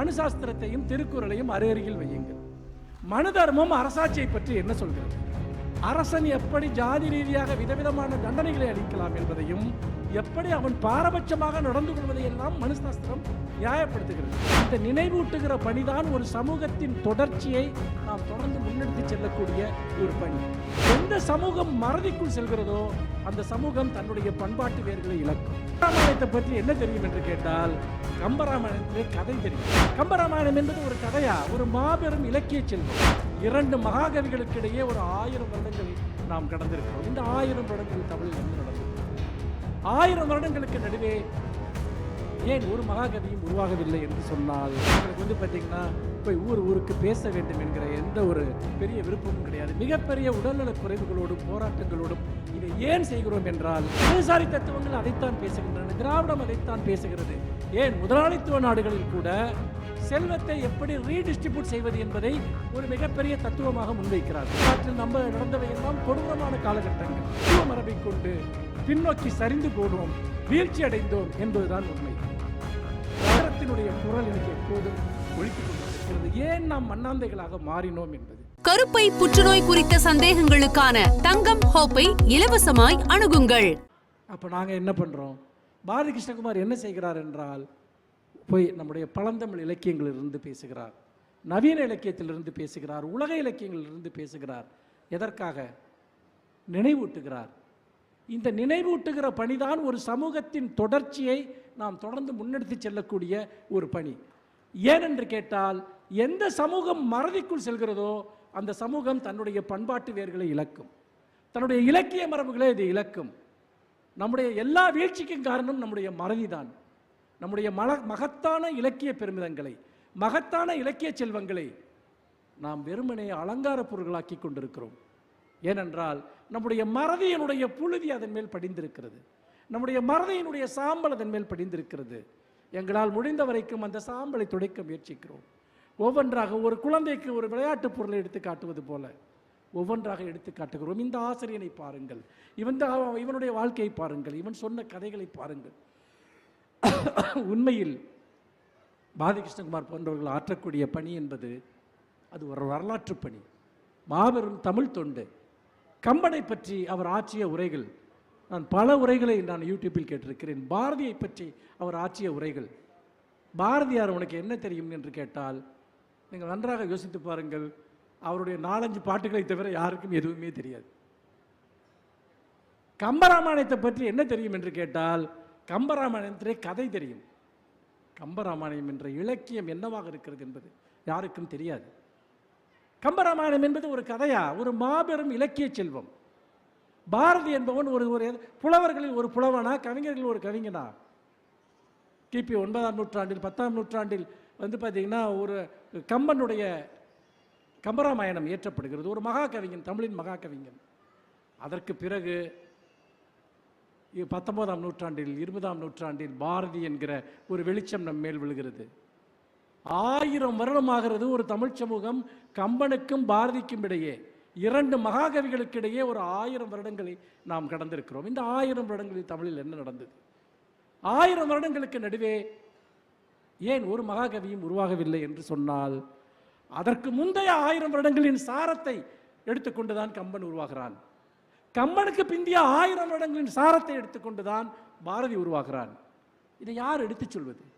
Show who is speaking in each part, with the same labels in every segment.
Speaker 1: மனுசாஸ்திரத்தையும் திருக்குறளையும் அருகருகில் வையுங்கள். மனு தர்மம் அரசாட்சியை பற்றி என்ன சொல்கிறது? அரசன் எப்படி ஜாதி ரீதியாக விதவிதமான தண்டனைகளை அளிக்கலாம் என்பதையும் எப்படி அவன் பாரபட்சமாக நடந்து கொள்வதையெல்லாம் மனு சாஸ்திரம் நியாயப்படுத்துகிறது. இந்த நினைவூட்டுகிற பணிதான் ஒரு சமூகத்தின் தொடர்ச்சியை நாம் தொடர்ந்து முன்னெடுத்து செல்லக்கூடிய ஒரு பணி. எந்த சமூகம் மறதிக்குள் செல்கிறதோ அந்த சமூகம் தன்னுடைய பண்பாட்டு வேர்களை இழக்கும். கம்பராமாயணத்தை பற்றி என்ன தெரியும் என்று கேட்டால் கம்பராமாயணத்திலே கதை தெரியும். கம்பராமாயணம் என்பது ஒரு கதையா? ஒரு மாபெரும் இலக்கிய செல்வம். இரண்டு மகாகவிகளுக்கு இடையே ஒரு ஆயிரம் வருடங்கள் நாம் கடந்திருக்கிறோம். இந்த ஆயிரம் வருடங்கள் தமிழில் என்ன நடந்தது ஆயிரம் வருடங்களுக்கு நடுவே ஏன் ஒரு மகாகவியும் உருவாகவில்லை என்று சொன்னால் எங்களுக்கு வந்து பார்த்தீங்கன்னா போய் ஊர் ஊருக்கு பேச வேண்டும் என்கிற எந்த ஒரு பெரிய விருப்பமும் கிடையாது. மிகப்பெரிய உடல்நலக் குறைவுகளோடும் போராட்டங்களோடும் இதை ஏன் செய்கிறோம் என்றால் இடதுசாரி தத்துவங்கள் அதைத்தான் பேசுகின்றன திராவிடம் அதைத்தான் பேசுகிறது. ஏன் முதலாளித்துவ நாடுகளில் கூட செல்வத்தை எப்படி ரீடிஸ்ட்ரிபியூட் செய்வது என்பதை ஒரு மிகப்பெரிய தத்துவமாக முன்வைக்கிறார் நாட்டில் நம்ம நடந்தவை எல்லாம் கொடூரமான காலகட்டங்கள். தத்துவ மரபை கொண்டு பின்னோக்கி சரிந்து போனோம் வீழ்ச்சி அடைந்தோம் என்பதுதான் உண்மை. நகரத்தினுடைய குரல் எனக்கு எப்போதும் ஒழித்துக் கொண்டிருக்கிறது ஏன் நாம் மண்ணாந்தைகளாக மாறினோம் என்பது?
Speaker 2: கருப்பை புற்றுநோய் குறித்த சந்தேகங்களுக்கான தங்கம் ஹோப்பை இலவசமாய் அணுகுங்கள்.
Speaker 1: அப்போ நாங்கள் என்ன பண்ணுறோம் பாரதி கிருஷ்ணகுமார் என்ன செய்கிறார் என்றால் போய் நம்முடைய பழந்தமிழ் இலக்கியங்களிலிருந்து பேசுகிறார். நவீன இலக்கியத்திலிருந்து பேசுகிறார். உலக இலக்கியங்களிலிருந்து பேசுகிறார். எதற்காக? நினைவூட்டுகிறார். இந்த நினைவூட்டுகிற பணிதான் ஒரு சமூகத்தின் தொடர்ச்சியை நாம் தொடர்ந்து முன்னெடுத்து செல்லக்கூடிய ஒரு பணி. ஏனென்று கேட்டால் எந்த சமூகம் மறதிக்குள் செல்கிறதோ அந்த சமூகம் தன்னுடைய பண்பாட்டு வேர்களை இழக்கும். தன்னுடைய இலக்கிய மரபுகளை இது இழக்கும். நம்முடைய எல்லா வீழ்ச்சிக்கும் காரணம் நம்முடைய மறதிதான். நம்முடைய மல மகத்தான இலக்கிய பெருமிதங்களை மகத்தான இலக்கிய செல்வங்களை நாம் வெறுமனே அலங்கார பொருள்களாக்கி கொண்டிருக்கிறோம். ஏனென்றால் நம்முடைய மறதியினுடைய புழுதி அதன் மேல் படிந்திருக்கிறது. நம்முடைய மறதியினுடைய சாம்பல் அதன் மேல் படிந்திருக்கிறது. எங்களால் முடிந்த வரைக்கும் அந்த சாம்பலை துடைக்க முயற்சிக்கிறோம். ஒவ்வொன்றாக ஒரு குழந்தைக்கு ஒரு விளையாட்டுப் பொருளை எடுத்து காட்டுவது போல ஒவ்வொன்றாக எடுத்து காட்டுகிறோம். இந்த ஆசிரியனை பாருங்கள். இவன் தான் இவனுடைய வாழ்க்கையை பாருங்கள். இவன் சொன்ன கதைகளை பாருங்கள். உண்மையில் பாலகிருஷ்ணகுமார் போன்றவர்கள் ஆற்றக்கூடிய பணி என்பது அது ஒரு வரலாற்று பணி. மாபெரும் தமிழ் தொண்டு. கம்பனை பற்றி அவர் ஆற்றிய உரைகள் நான் பல உரைகளை நான் யூடியூப்பில் கேட்டிருக்கிறேன். பாரதியை பற்றி அவர் ஆற்றிய உரைகள். பாரதியார் உனக்கு என்ன தெரியும் என்று கேட்டால் நீங்கள் நன்றாக யோசித்து பாருங்கள் அவருடைய நாலஞ்சு பாட்டுகளை தவிர யாருக்கும் எதுவுமே தெரியாது. கம்பராமாயணத்தை பற்றி என்ன தெரியும் என்று கேட்டால் கம்பராமாயணத்திலே கதை தெரியும். கம்பராமாயணம் என்ற இலக்கியம் என்னவாக இருக்கிறது என்பது யாருக்கும் தெரியாது. கம்பராமாயணம் என்பது ஒரு கதையா? ஒரு மாபெரும் இலக்கிய செல்வம். பாரதி என்பவன் ஒரு ஒரு புலவர்களில் ஒரு புலவனா கவிஞர்கள் ஒரு கவிஞனா? கிபி ஒன்பதாம் நூற்றாண்டில் பத்தாம் நூற்றாண்டில் வந்து பார்த்தீங்கன்னா ஒரு கம்பனுடைய கம்பராமாயணம் இயற்றப்படுகிறது. ஒரு மகா கவிஞன் தமிழின் மகா கவிஞன் அதற்கு பிறகு பத்தொன்பதாம் நூற்றாண்டில் இருபதாம் நூற்றாண்டில் பாரதி என்கிற ஒரு வெளிச்சம் நம் மேல் விழுகிறது. ஆயிரம் வருடமாகிறது ஒரு தமிழ் சமூகம் கம்பனுக்கும் பாரதிக்கும் இடையே. இரண்டு மகாகவிகளுக்கிடையே ஒரு ஆயிரம் வருடங்களை நாம் கடந்திருக்கிறோம். இந்த ஆயிரம் வருடங்களில் தமிழில் என்ன நடந்தது? ஆயிரம் வருடங்களுக்கு நடுவே ஏன் ஒரு மகாகவியும் உருவாகவில்லை என்று சொன்னால் அதற்கு முந்தைய ஆயிரம் வருடங்களின் சாரத்தை எடுத்துக்கொண்டுதான் கம்பன் உருவாகிறான். கம்பனுக்கு பிந்திய ஆயிரம் வருடங்களின் சாரத்தை எடுத்துக்கொண்டுதான் பாரதி உருவாகிறான். இதை யார் எடுத்துச் சொல்வது?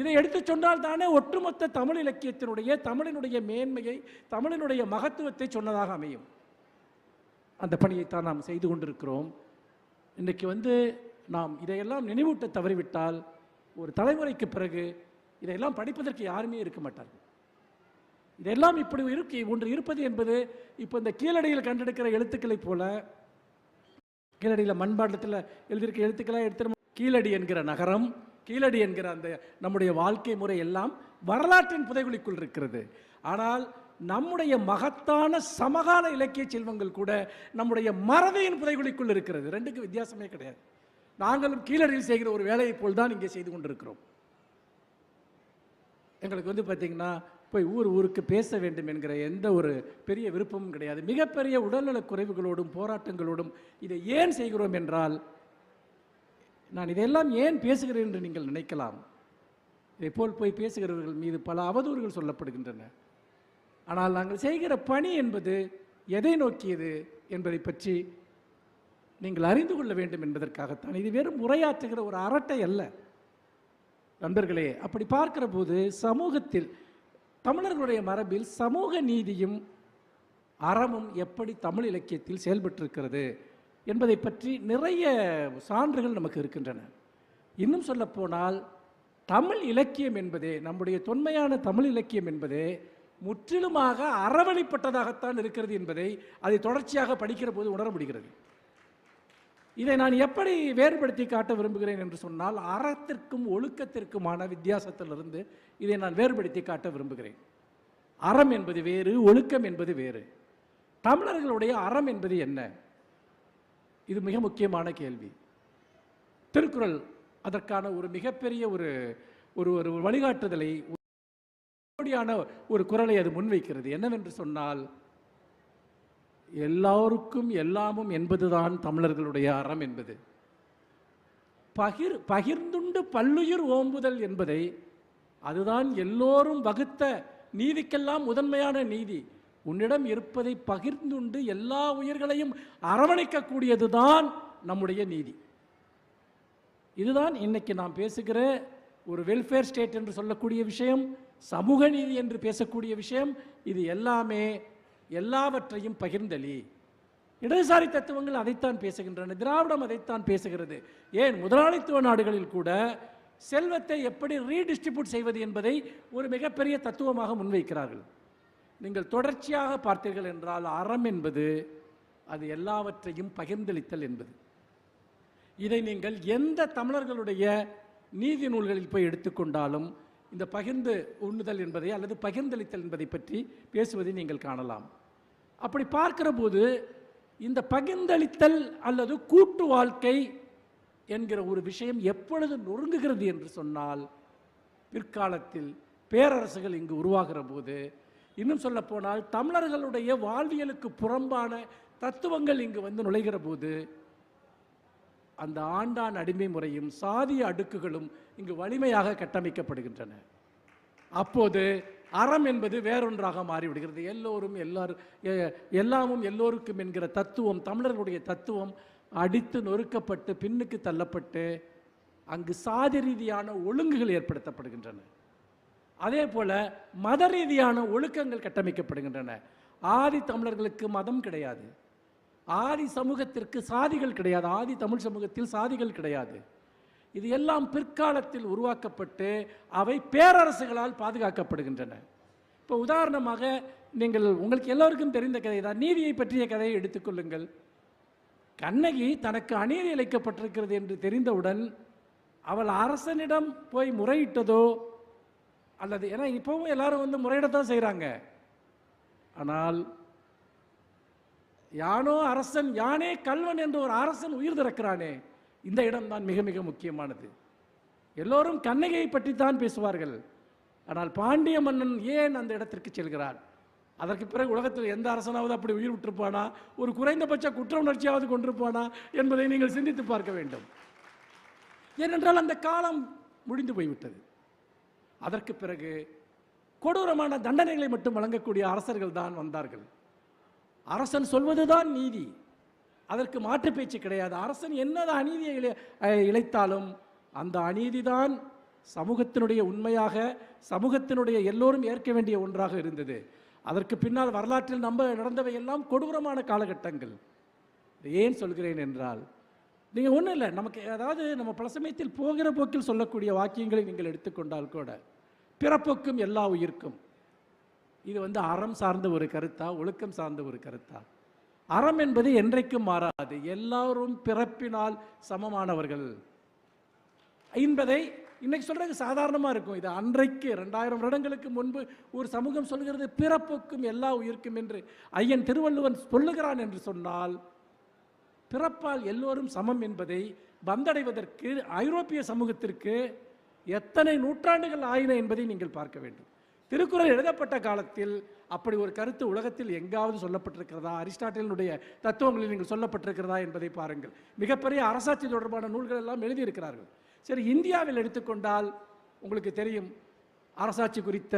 Speaker 1: இதை எடுத்துச் சொன்னால் தானே ஒட்டுமொத்த தமிழ் இலக்கியத்தினுடைய தமிழினுடைய மேன்மையை தமிழினுடைய மகத்துவத்தை சொன்னதாக அமையும். அந்த பணியைத்தான் நாம் செய்து கொண்டிருக்கிறோம். இன்றைக்கு வந்து நாம் இதையெல்லாம் நினைவூட்ட தவறிவிட்டால் ஒரு தலைமுறைக்கு பிறகு இதையெல்லாம் படிப்பதற்கு யாருமே இருக்க மாட்டார்கள். இதெல்லாம் இப்படி இருக்கு ஒன்று இருப்பது என்பது இப்போ இந்த கீழடியில் கண்டெடுக்கிற எழுத்துக்களைப் போல கீழடியில் மண்பாண்டத்தில் எழுதியிருக்க எழுத்துக்களாக எடுத்து கீழடி என்கிற நகரம் கீழடி என்கிற அந்த நம்முடைய வாழ்க்கை முறை எல்லாம் வரலாற்றின் புதைகுழிக்குள் இருக்கிறது. ஆனால் நம்முடைய மகத்தான சமகால இலக்கிய செல்வங்கள் கூட நம்முடைய மறதியின் புதைகுழிக்குள் இருக்கிறது. ரெண்டுக்கும் வித்தியாசமே கிடையாது. நாங்களும் கீழடியில் செய்கிற ஒரு வேலையைப் போல் தான் இங்கே செய்து கொண்டிருக்கிறோம். எங்களுக்கு வந்து பார்த்திங்கன்னா போய் ஊர் ஊருக்கு பேச வேண்டும் என்கிற எந்த ஒரு பெரிய விருப்பமும் கிடையாது. மிகப்பெரிய உடல்நலக் குறைவுகளோடும் போராட்டங்களோடும் இதை ஏன் செய்கிறோம் என்றால் நான் இதையெல்லாம் ஏன் பேசுகிறேன் என்று நீங்கள் நினைக்கலாம். இதைப்போல் போய் பேசுகிறவர்கள் மீது பல அவதூறுகள் சொல்லப்படுகின்றன. ஆனால் நாங்கள் செய்கிற பணி என்பது எதை நோக்கியது என்பதை பற்றி நீங்கள் அறிந்து கொள்ள வேண்டும் என்பதற்காகத்தான். இது வெறும் உரையாற்றுகிற ஒரு அரட்டை அல்ல. நண்பர்களே அப்படி பார்க்கிற போது சமூகத்தில் தமிழர்களுடைய மரபில் சமூக நீதியும் அறமும் எப்படி தமிழ் இலக்கியத்தில் செயல்பட்டிருக்கிறது? என்பதை பற்றி நிறைய சான்றுகள் நமக்கு இருக்கின்றன. இன்னும் சொல்லப்போனால் தமிழ் இலக்கியம் என்பதே நம்முடைய தொன்மையான தமிழ் இலக்கியம் என்பதே முற்றிலுமாக அறவழிப்பட்டதாகத்தான் இருக்கிறது என்பதை அதை தொடர்ச்சியாக படிக்கிற போது உணர முடிகிறது. இதை நான் எப்படி வேறுபடுத்தி காட்ட விரும்புகிறேன் என்று சொன்னால் அறத்திற்கும் ஒழுக்கத்திற்குமான வித்தியாசத்திலிருந்து இதை நான் வேறுபடுத்தி காட்ட விரும்புகிறேன். அறம் என்பது வேறு ஒழுக்கம் என்பது வேறு. தமிழர்களுடைய அறம் என்பது என்ன? இது மிக முக்கியமான கேள்வி. திருக்குறள் அதற்கான ஒரு மிகப்பெரிய ஒரு ஒரு ஒரு வழிகாட்டுதலை கோடியான ஒரு குரலை அது முன்வைக்கிறது. என்னவென்று சொன்னால் எல்லோருக்கும் எல்லாமும் என்பதுதான் தமிழர்களுடைய அறம் என்பது. பகிர் பகிர்ந்துண்டு பல்லுயிர் ஓம்புதல் என்பதை அதுதான் எல்லோரும் வகுத்த நீதிக்கெல்லாம் முதன்மையான நீதி. உன்னிடம் இருப்பதை பகிர்ந்துண்டு எல்லா உயிர்களையும் அரவணைக்கக்கூடியதுதான் நம்முடைய நீதி. இதுதான் இன்னைக்கு நாம் பேசுகிற ஒரு வெல்ஃபேர் ஸ்டேட் என்று சொல்லக்கூடிய விஷயம் சமூக நீதி என்று பேசக்கூடிய விஷயம் இது எல்லாமே எல்லாவற்றையும் பகிர்ந்தளி இடதுசாரி தத்துவங்கள் அதைத்தான் பேசுகின்றன திராவிடம் அதைத்தான் பேசுகிறது. ஏன்? முதலாளித்துவ நாடுகளில் கூட செல்வத்தை எப்படி ரீடிஸ்ட்ரிபியூட் செய்வது என்பதை ஒரு மிகப்பெரிய தத்துவமாக முன்வைக்கிறார்கள். நீங்கள் தொடர்ச்சியாக பார்த்தீர்கள் என்றால் அறம் என்பது அது எல்லாவற்றையும் பகிர்ந்தளித்தல் என்பது. இதை நீங்கள் எந்த தமிழர்களுடைய நீதி நூல்களில் போய் எடுத்துக்கொண்டாலும் இந்த பகிர்ந்து உண்ணுதல் என்பதை அல்லது பகிர்ந்தளித்தல் என்பதை பற்றி பேசுவதை நீங்கள் காணலாம். அப்படி பார்க்கிற போது இந்த பகிர்ந்தளித்தல் அல்லது கூட்டு வாழ்க்கை என்கிற ஒரு விஷயம் எப்பொழுது நொறுங்குகிறது என்று சொன்னால் பிற்காலத்தில் பேரரசுகள் இங்கு உருவாகிற போது இன்னும் சொல்லப்போனால் தமிழர்களுடைய வாழ்வியலுக்கு புறம்பான தத்துவங்கள் இங்கு வந்து நுழைகிற போது அந்த ஆண்டான் அடிமை முறையும் சாதிய அடுக்குகளும் இங்கு வலிமையாக கட்டமைக்கப்படுகின்றன. அப்போது அறம் என்பது வேறொன்றாக மாறிவிடுகிறது. எல்லோரும் எல்லாரும் எல்லாமும் எல்லோருக்கும் என்கிற தத்துவம் தமிழர்களுடைய தத்துவம் அடித்து நொறுக்கப்பட்டு பின்னுக்கு தள்ளப்பட்டு அங்கு சாதி ரீதியான ஒழுங்குகள் ஏற்படுத்தப்படுகின்றன. அதே போல மத ரீதியான ஒழுக்கங்கள் கட்டமைக்கப்படுகின்றன. ஆதி தமிழர்களுக்கு மதம் கிடையாது. ஆதி சமூகத்திற்கு சாதிகள் கிடையாது. ஆதி தமிழ் சமூகத்தில் சாதிகள் கிடையாது. இது எல்லாம் பிற்காலத்தில் உருவாக்கப்பட்டு அவை பேரரசுகளால் பாதுகாக்கப்படுகின்றன. இப்போ உதாரணமாக நீங்கள் உங்களுக்கு எல்லோருக்கும் தெரிந்த கதை தான். நீதியை பற்றிய கதையை எடுத்துக்கொள்ளுங்கள் கண்ணகி தனக்கு அநீதி இழைக்கப்பட்டிருக்கிறது என்று தெரிந்தவுடன் அவள் அரசனிடம் போய் முறையிட்டதோ அல்லது ஏன்னா இப்போவும் எல்லாரும் வந்து முறையிடத்தான் செய்கிறாங்க ஆனால் யானோ அரசன் யானே கல்வன் என்று ஒரு அரசன் உயிர் திறக்கிறானே இந்த இடம்தான் மிக மிக முக்கியமானது. எல்லோரும் கண்ணகியை பற்றி தான் பேசுவார்கள். ஆனால் பாண்டிய மன்னன் ஏன் அந்த இடத்திற்கு செல்கிறான்? அதற்கு பிறகு உலகத்தில் எந்த அரசனாவது அப்படி உயிர் விட்டிருப்பானா? ஒரு குறைந்தபட்ச குற்ற உணர்ச்சியாவது கொண்டிருப்பானா? என்பதை நீங்கள் சிந்தித்து பார்க்க வேண்டும். ஏனென்றால் அந்த காலம் முடிந்து போய்விட்டது. அதற்கு பிறகு கொடூரமான தண்டனைகளை மட்டும் வழங்கக்கூடிய அரசர்கள் தான் வந்தார்கள். அரசன் சொல்வதுதான் நீதி. அதற்கு மாற்று பேச்சு கிடையாது. அரசன் என்னதான் அநீதியை இழை இழைத்தாலும் அந்த அநீதிதான் சமூகத்தினுடைய உண்மையாக சமூகத்தினுடைய எல்லோரும் ஏற்க வேண்டிய ஒன்றாக இருந்தது. அதற்கு பின்னால் வரலாற்றில் நம்ம நடந்தவை எல்லாம் கொடூரமான காலகட்டங்கள். ஏன் சொல்கிறேன் என்றால் நீங்கள் ஒன்றும் இல்லை நமக்கு அதாவது நம்ம பலசமயத்தில் போகிற போக்கில் சொல்லக்கூடிய வாக்கியங்களை நீங்கள் எடுத்துக்கொண்டால் கூட பிறப்புக்கும் எல்லா உயிர்க்கும். இது வந்து அறம் சார்ந்த ஒரு கருத்தா ஒழுக்கம் சார்ந்த ஒரு கருத்தா? அறம் என்பது என்றைக்கும் மாறாது. எல்லாரும் பிறப்பினால் சமமானவர்கள். என்பதை இன்னைக்கு சொல்றது சாதாரணமாக இருக்கும். இது அன்றைக்கு ரெண்டாயிரம் வருடங்களுக்கு முன்பு ஒரு சமூகம் சொல்கிறது பிறப்புக்கும் எல்லா உயிர்க்கும் என்று ஐயன் திருவள்ளுவன் சொல்லுகிறான் என்று சொன்னால் பிறப்பால் எல்லோரும் சமம் என்பதை வந்தடைவதற்கு ஐரோப்பிய சமூகத்திற்கு எத்தனை நூற்றாண்டுகள் ஆயின என்பதை நீங்கள் பார்க்க வேண்டும். திருக்குறள் எழுதப்பட்ட காலத்தில் அப்படி ஒரு கருத்து உலகத்தில் எங்காவது சொல்லப்பட்டிருக்கிறதா? அரிஸ்டாட்டிலினுடைய தத்துவங்களில் நீங்கள் சொல்லப்பட்டிருக்கிறதா என்பதை பாருங்கள். மிகப்பெரிய அரசாட்சி தொடர்பான நூல்கள் எல்லாம் எழுதியிருக்கிறார்கள். சரி இந்தியாவில் எடுத்துக்கொண்டால் உங்களுக்கு தெரியும் அரசாட்சி குறித்த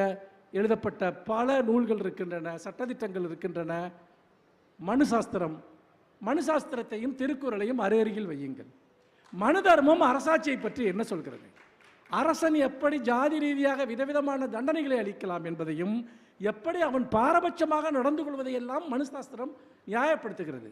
Speaker 1: எழுதப்பட்ட பல நூல்கள் இருக்கின்றன சட்டதிட்டங்கள் இருக்கின்றன. மனு சாஸ்திரம் மனுசாஸ்திரத்தையும் திருக்குறளையும் அருகருகில் வையுங்கள். மனு தர்மம் அரசாட்சியை பற்றி என்ன சொல்கிறது? அரசன் எப்படி ஜாதி ரீதியாக விதவிதமான தண்டனைகளை அளிக்கலாம் என்பதையும் எப்படி அவன் பாரபட்சமாக நடந்து கொள்வதையெல்லாம் மனுசாஸ்திரம் நியாயப்படுத்துகிறது.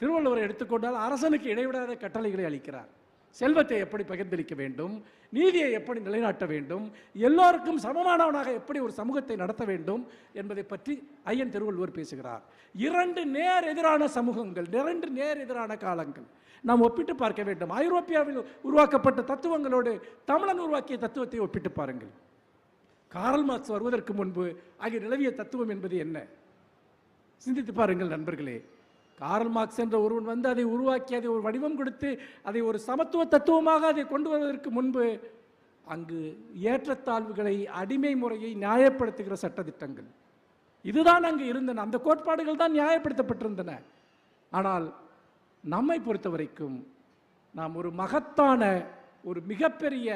Speaker 1: திருவள்ளுவர் எடுத்துக்கொண்டால் அரசனுக்கு இடைவிடாத கட்டளைகளை அளிக்கிறார். செல்வத்தை எப்படி பகிர்ந்தளிக்க வேண்டும்? நீதியை எப்படி நிலைநாட்ட வேண்டும்? எல்லோருக்கும் சமமானவனாக எப்படி ஒரு சமூகத்தை நடத்த வேண்டும்? என்பதை பற்றி ஐயன் திருவள்ளுவர் பேசுகிறார். இரண்டு நேர் எதிரான சமூகங்கள் இரண்டு நேர் எதிரான காலங்கள். நாம் ஒப்பிட்டு பார்க்க வேண்டும். ஐரோப்பியாவில் உருவாக்கப்பட்ட தத்துவங்களோடு தமிழன் உருவாக்கிய தத்துவத்தை ஒப்பிட்டு பாருங்கள். காரல் மார்க்ஸ் வருவதற்கு முன்பு அங்கே நிலவிய தத்துவம் என்பது என்ன? சிந்தித்து பாருங்கள் நண்பர்களே. காரல் மார்க்ஸ் என்ற ஒருவன் வந்து அதை உருவாக்கி அதை ஒரு வடிவம் கொடுத்து அதை ஒரு சமத்துவ தத்துவமாக அதை கொண்டு வருவதற்கு முன்பு அங்கு ஏற்றத்தாழ்வுகளை அடிமை முறையை நியாயப்படுத்துகிற சட்டதிட்டங்கள் இதுதான் அங்கு இருந்தன. அந்த கோட்பாடுகள் தான் நியாயப்படுத்தப்பட்டிருந்தன. ஆனால் நம்மை பொறுத்த வரைக்கும் நாம் ஒரு மகத்தான ஒரு மிகப்பெரிய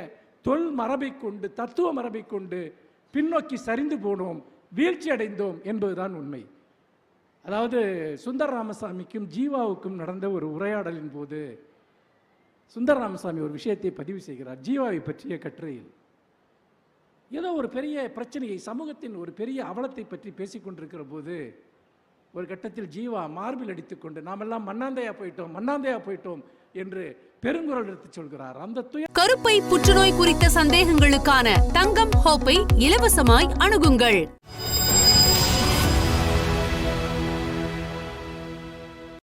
Speaker 1: தொல் மரபை கொண்டு தத்துவ மரபை கொண்டு பின்னோக்கி சரிந்து போனோம் வீழ்ச்சி அடைந்தோம் என்பதுதான் உண்மை. அதாவது சுந்தர ராமசாமிக்கும் ஜீவாவுக்கும் நடந்த ஒரு உரையாடலின் போது சுந்தர ராமசாமி ஒரு விஷயத்தை பதிவு செய்கிறார். ஜீவாவை பற்றிய கட்டுரையில். ஏதோ ஒரு பெரிய பிரச்சனையை சமூகத்தின் ஒரு பெரிய அவலத்தை பற்றி பேசிக்கொண்டிருக்கிற போது ஒரு கட்டத்தில் ஜீவா மார்பில் அடித்துக்கொண்டு நாமெல்லாம் மண்ணாந்தையா போயிட்டோம் மண்ணாந்தையா போயிட்டோம் என்று பெருங்குரல் எடுத்துச் சொல்கிறார். அந்த
Speaker 2: கருப்பை புற்றுநோய் குறித்த சந்தேகங்களுக்கான தங்கம் ஹோப்பை இலவசமாய் அணுகுங்கள்.